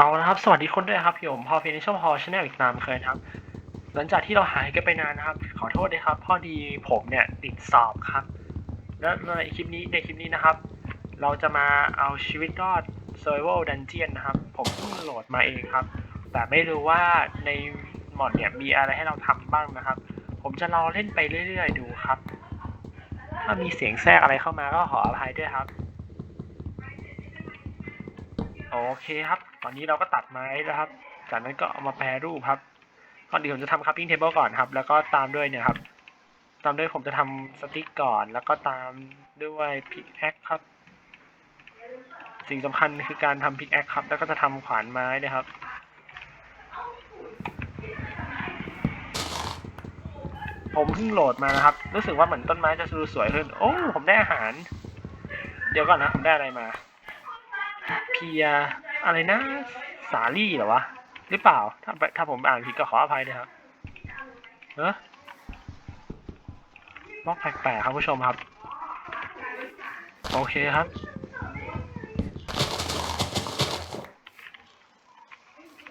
เอาละครับ สวัสดีคนด้วยครับพี่ผมพอเพนช่องพอชแนลอีกตามเคยนะครับ หลังจากที่เราหายกันไปนานนะครับ ขอโทษด้วยครับ พอดีผมเนี่ยติดสอบครับ แล้วในคลิปนี้ในคลิปนี้นะครับ เราจะมาเอาชีวิตรอด Survival Dungeon นะครับ ผมเพิ่งโหลดมาเองครับ แต่ไม่รู้ว่าในหมอดเนี่ยมีอะไรให้เราทำบ้างนะครับ ผมจะลองเล่นไปเรื่อย ๆ ดูครับ ถ้ามีเสียงแทรกอะไรเข้ามาก็ขออภัยด้วยครับ โอเคครับ ตอนนี้เราก็ตัดไม้แล้วครับ จากนั้นก็เอามาแปรรูปครับก่อนอื่นผมจะทำ crafting table ก่อนครับ แล้วก็ตามด้วยเนี่ยครับ ตามด้วยผมจะทำสติ๊กก่อน แล้วก็ตามด้วย pickaxe ครับ สิ่งสำคัญคือการทำ pickaxe ครับ แล้วก็จะทำขวานไม้นะครับผมเพิ่งโหลดมานะครับ รู้สึกว่าเหมือนต้นไม้จะดูสวยขึ้น โอ้ ผมได้อาหาร เดี๋ยวก่อนนะ ผมได้อะไรมา เพีย อะไรนะ สาลี่เหรอวะ หรือเปล่า ถ้าถ้าผมอ่านผิดก็ขออภัยด้วยครับเออบล็อกแปลกๆครับผู้ชมครับ โอเคครับ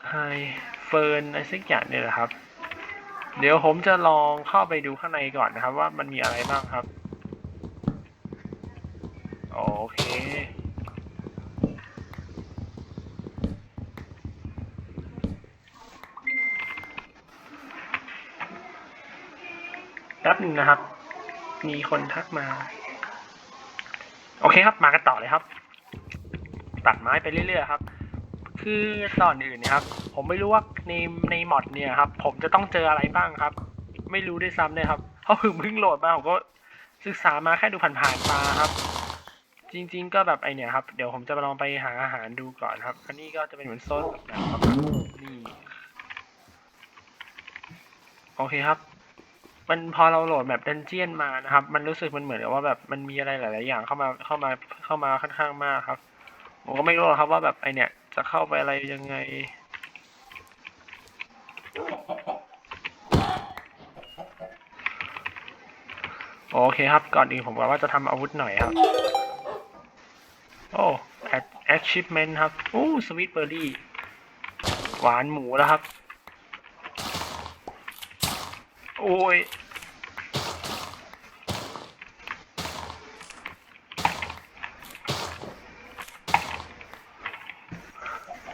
ไฮเฟิร์นอะไรสักอย่างเนี่ยแหละครับ เดี๋ยวผมจะลองเข้าไปดูข้างในก่อนนะครับ ว่ามันมีอะไรบ้างครับ โอเค แป๊บ หนึ่งนะครับ มีคนทักมา โอเคครับ มากันต่อเลยครับ ตัดไม้ไปเรื่อยๆครับ คือตอนอื่นเนะครับ ผมไม่รู้ว่าในในมอดเนี่ยครับ ผมจะต้องเจออะไรบ้างครับ ไม่รู้ด้วยซ้ำเนี่ยครับ เพราะเพิ่งเพิ่งโหลดมาผมก็ศึกษามาแค่ดูผ่านๆตาครับ จริง ๆ ก็แบบไอเนี่ยครับ เดี๋ยวผมจะลองไปหาอาหารดูก่อนครับ อันนี้ก็จะเป็นเหมือนโซนแบบครับนี่โอเคครับ มันพอเราโหลดแบบดันเจียนมานะครับ มันรู้สึกมันเหมือนกับว่าแบบมันมีอะไรหลาย ๆ อย่างเข้ามาเข้ามาเข้ามาค่อนข้างมากครับ ผมก็ไม่รู้ครับว่าแบบไอเนี่ย จะเข้าไปอะไรยังไง โอเคครับ ก่อนอื่นผมว่าจะทำอาวุธหน่อยครับ โอ้ achievement ครับโอ้สวีทเบอร์รี่ หวานหมูแล้วครับ โอ้ย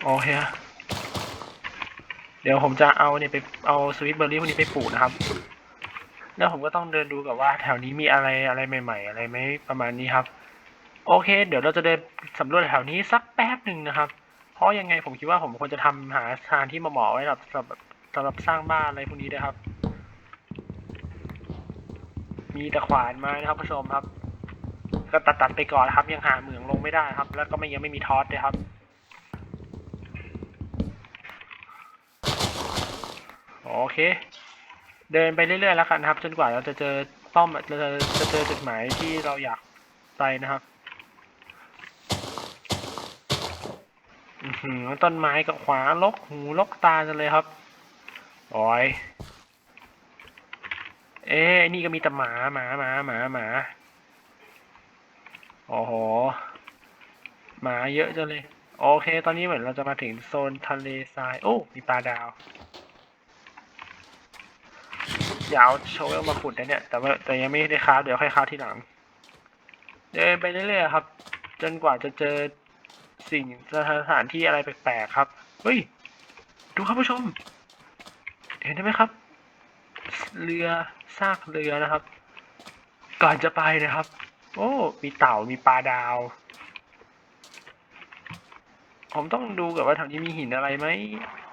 โอเคเดี๋ยวผมจะเอาเนี่ยไปเอาสวิตเบอร์รี่พวกนี้ไปปลูกนะครับ แล้วผมก็ต้องเดินดูกับว่าแถวนี้มีอะไรอะไรใหม่ ๆ อะไรไหมประมาณนี้ครับ โอเค เดี๋ยวเราจะเดินสำรวจแถวนี้สักแป๊บหนึ่งนะครับ เพราะยังไงผมคิดว่าผมควรจะทำหาทางที่เหมาะไว้สำหรับสำหรับสำหรับสร้างบ้านอะไรพวกนี้ด้วยครับ มีแต่ขวานม้นะครับผู้ชมครับ ก็ตัดตัดๆไปก่อนครับ ยังหาเหมืองลงไม่ได้ครับ แล้วก็ไม่ยังไม่มีทอสด้วยครับโอเค เดินไปเรื่อยๆแล้วกันนะครับ จนกว่าเราจะเจอป้าหมายจะจะจะเจอจุดหมายที่เราอยากไปนะครับอือหือต้นไม้กับขวาลกหูลกตาจังเลยครับโอ้ย เอ๊ะนี่ก็มีแต่หมาหมาหมาหมาหมาโอ้โหหมาเยอะจังเลย โอเค ตอนนี้เหมือนเราจะมาถึงโซนทะเลทราย โอ้ มีปลาดาว อยาวโชว์เอามาขุดนะเนี่ย แต่ว่าแต่ยังไม่ได้ค้าเดี๋ยวค่อยค้าทีหลัง เดินไปเรื่อยๆครับ จนกว่าจะเจอสิ่งสถานที่อะไรแปลกๆครับ เฮ้ย ดูครับผู้ชม เห็นไหมครับ เรือซากเรือนะครับ ก่อนจะไปนะครับ โอ้ มีเต่ามีปลาดาว ผมต้องดูก่อนว่าแถวนี้มีหินอะไรไหม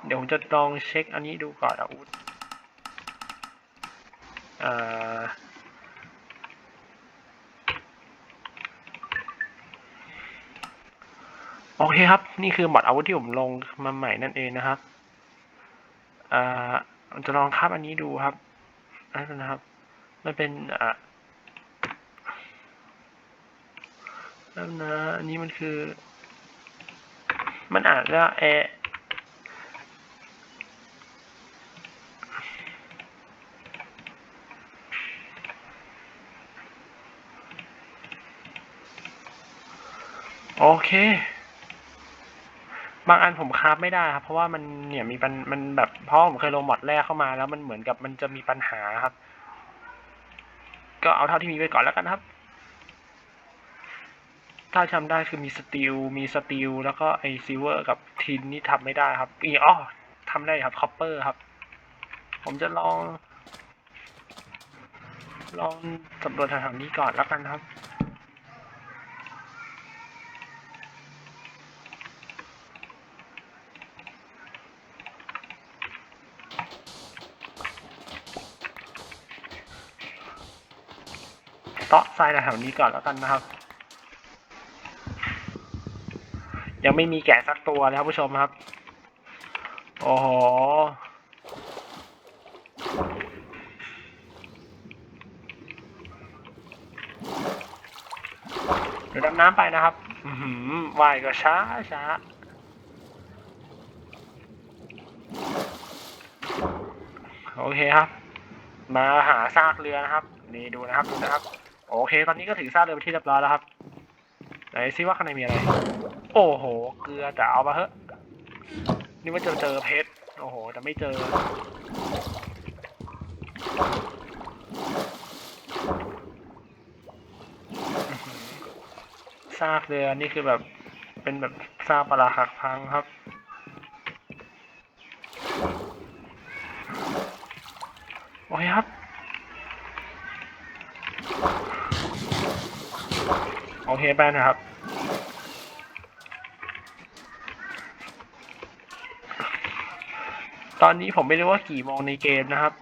เดี๋ยวผมจะลองเช็คอันนี้ดูก่อนอาวุธเอ่อโอเคครับ นี่คือหมอดอาวุธที่ผมลงมาใหม่นั่นเองนะครับ อ่อผม จะลองคาบอันนี้ดูครับนั่นนะครับ มันเป็นอะนั่นนะอันนี้มันคือ มันอ่านว่าแอโอเค บางอันผมคราฟไม่ได้ครับ เพราะว่ามันเนี่ยมีปัญมันแบบเพราะผมเคยลงมอดแรกเข้ามาแล้วมันเหมือนกับมันจะมีปัญหาครับ ก็เอาเท่าที่มีไปก่อนแล้วกันครับ ถ้าจำได้คือมีสตีลมีสตีลแล้วก็ไอซิเวอร์กับทินนี่ทำไม่ได้ครับอีอ๋อทำได้ครับคอปเปอร์ครับ ผมจะลอง ลองสำรวจแถวๆนี้ก่อนแล้วกันครับ เตาะทรายแถวนี้ก่อนแล้วกันนะครับ ยังไม่มีแกะสักตัวเลยครับผู้ชมครับ โอ้โหเดี๋ยวดำน้ำไปนะครับ อือหือว่ายก็ช้าช้าโอเคครับ มาหาซากเรือนะครับ นี่ดูนะครับ ดูนะครับ โอเค ตอนนี้ก็ถึงซากเรือเป็นที่เรียบร้อยแล้วครับไหนซิว่าข้างในมีอะไร โอ้โห เกลือแต่เอามาเถอะนี่ว่าจะเจอเพชร โอ้โห แต่ไม่เจอ ซากเรือนี่คือแบบ เป็นแบบซากปลาหักพังครับโอเคครับ โอเคไปนะครับ ตอนนี้ผมไม่รู้ว่ากี่โมงในเกมนะครับ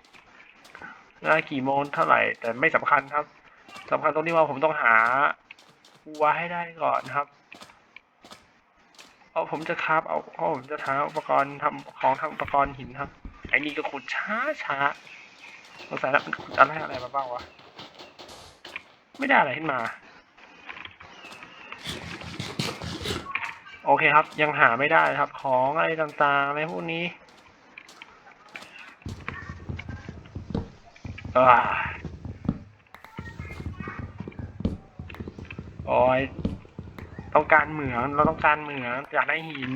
นะกี่โมงเท่าไหร่ แต่ไม่สำคัญครับสำคัญตรงที่ว่าผมต้องหาวัวให้ได้ก่อนครับเอาผมจะคราบเอาเอาผมจะหาอุปกรณ์ทำของทำอุปกรณ์หินครับไอ้นี่ก็ขุดช้าช้าสงสัยแล้วมันขุดอะไรอะไรมาบ้างวะ ไม่ได้อะไรขึ้นมา โอเคครับ ยังหาไม่ได้ครับ ของอะไรต่างๆอะไรพวกนี้อ่าโอ้ยต้องการเหมืองเราต้องการเหมืองอยากได้หิน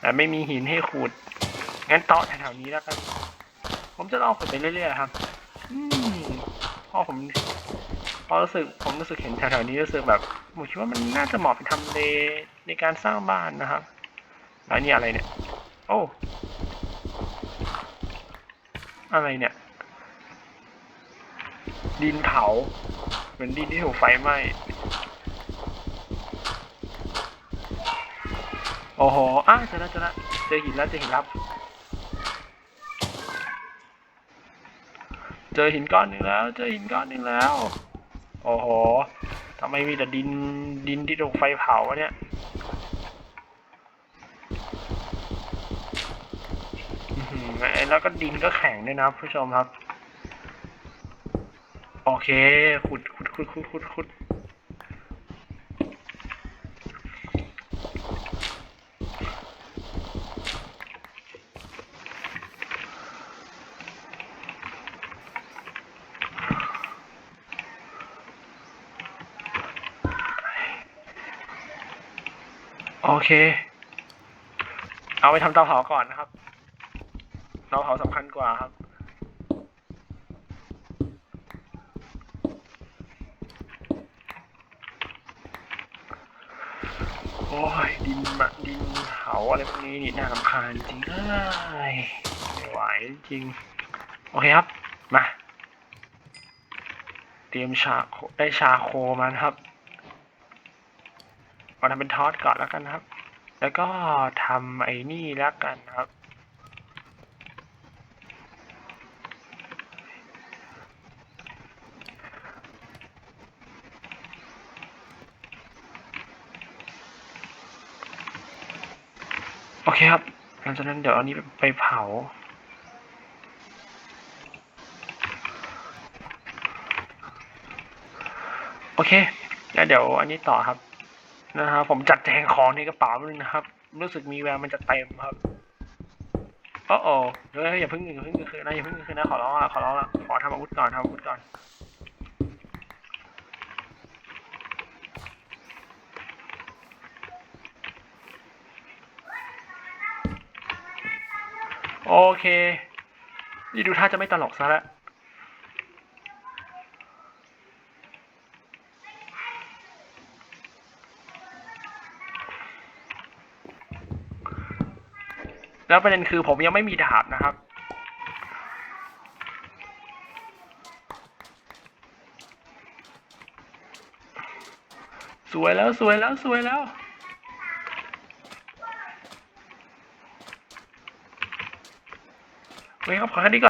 แต่ไม่มีหินให้ขุด งั้นเตาะแถวๆนี้แล้วกัน ผมจะลองขุดไปเรื่อยๆครับอพ่อผม พอรู้สึกผมรู้สึกเห็นแถวๆนี้รู้สึกแบบผมคิดว่ามันน่าจะเหมาะเป็นทำเลในการสร้างบ้านนะครับแล้วนี่อะไรเนี่ย โอ้อะไรเนี่ย ดินเผา เหมือนดินที่ถูกไฟไหม้โอ้โหอะเจอแล้วเจอแล้วเจอหินแล้วเจอหินแล้วเจอหินก้อนหนึ่งแล้ว เจอหินก้อนหนึ่งแล้ว โอ้โหทำไมมีแต่ดินดินที่ถูกไฟเผาวะเนี่ย แล้วก็ดินก็แข็งด้วยนะผู้ชมครับ โอเค ขุดขุดขุดขุดขุดขุด โอเค เอาไปทำเตาเผาก่อนนะครับ เตาเผาสำคัญกว่าครับ โอ้ย ดินมะดินเผาอะไรพวกนี้นี่น่ารำคาญจริงเอ้ยไม่ไหวจริง โอเคครับ มา เตรียมชาโคได้ชาโคมานครับ เอาทำเป็นทอดก่อนแล้วกันนะครับ แล้วก็ทำไอ้นี่แล้วกันนะครับโอเคครับ หลังจากนั้นเดี๋ยวอันนี้ไปเผา โอเค แล้วเดี๋ยวอันนี้ต่อครับ นะฮะผมจัดแจงของในกระเป๋านึงนะครับ รู้สึกมีแววมันจะเต็มครับโอ้โหเฮ้ยอย่าเพิ่งอย่าเพิ่งคืนนะอย่าเพิ่งคืนนะขอร้องอะขอร้องอะขอทำอาวุธก่อนทำอาวุธก่อนโอเค นี่ดูท่าจะไม่ตลกซะแล้ว แล้วประเด็นคือผมยังไม่มีดาบนะครับ สวยแล้วสวยแล้วสวยแล้วเฮ้ยครับขอแค่นี้ก่อน